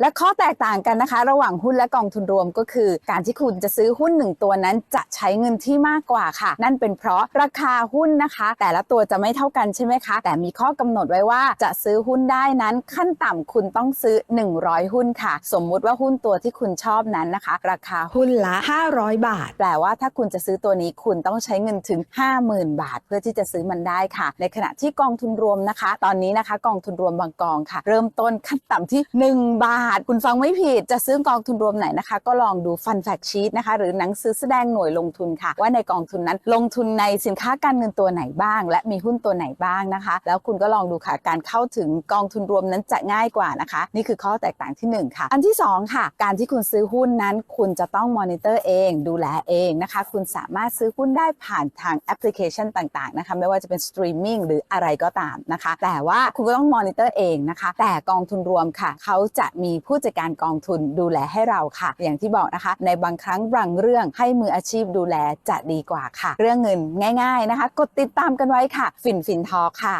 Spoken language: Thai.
และข้อแตกต่างกันนะคะ ระหว่างหุ้นและกองทุนรวมก็คือ การที่คุณจะซื้อหุ้นหนึ่งตัวนั้นจะใช้เงินที่มากกว่าค่ะ นั่นเป็นเพราะราคาหุ้นนะคะ แต่ละตัวจะไม่เท่ากันใช่ไหมคะ แต่มีข้อกำหนดไว้ว่าจะซื้อหุ้นได้นั้นขั้นต่ำคุณต้องซื้อ 100 หุ้นค่ะ สมมุติว่าหุ้นตัวที่คุณชอบนั้นนะคะ ราคาหุ้นหุ้นละ 500 บาท แปลว่าถ้าคุณจะซื้อตัวนี้คุณต้องใช้เงินถึง 50,000 บาท เพื่อที่จะซื้อมันได้ค่ะ ในขณะที่กองทุนรวมนะคะ ตอนนี้นะคะ กองทุนรวมบางกองค่ะ เริ่มต้นขั้นต่ำที่ 1 บาทคุณฟังไม่ผิดจะซื้อกองทุนรวมไหนนะคะ ก็ลองดูฟันแฟกชีตนะคะ หรือหนังสือแสดงหน่วยลงทุนค่ะ ว่าในกองทุนนั้นลงทุนในสินค้าการเงินตัวไหนบ้าง และมีหุ้นตัวไหนบ้างนะคะ แล้วคุณก็ลองดูค่ะการเข้าถึงกองทุนรวมนั้นจะง่ายกว่านะคะ นี่คือข้อแตกต่างที่หนึ่งค่ะ อันที่สองค่ะ การที่คุณซื้อหุ้นนั้นคุณจะต้องมอนิเตอร์เอง ดูแลเองนะคะ คุณสามารถซื้อหุ้นได้ผ่านทางแอปพลิเคชันต่างๆนะคะไม่ว่าจะเป็นสตรีมมิ่งหรืออะไรก็ตามนะคะ แต่ว่าคุณก็ต้องมอนิเตอร์เองนะคะ แต่กองทุนรวมค่ะเขาจะมีผู้จัดการกองทุนดูแลให้เราค่ะ อย่างที่บอกนะคะ ในบางครั้งบางเรื่องให้มืออาชีพดูแลจะดีกว่าค่ะ เรื่องเงินง่าย ๆนะคะ กดติดตามกันไว้ค่ะ ฟินฟินทอค่ะ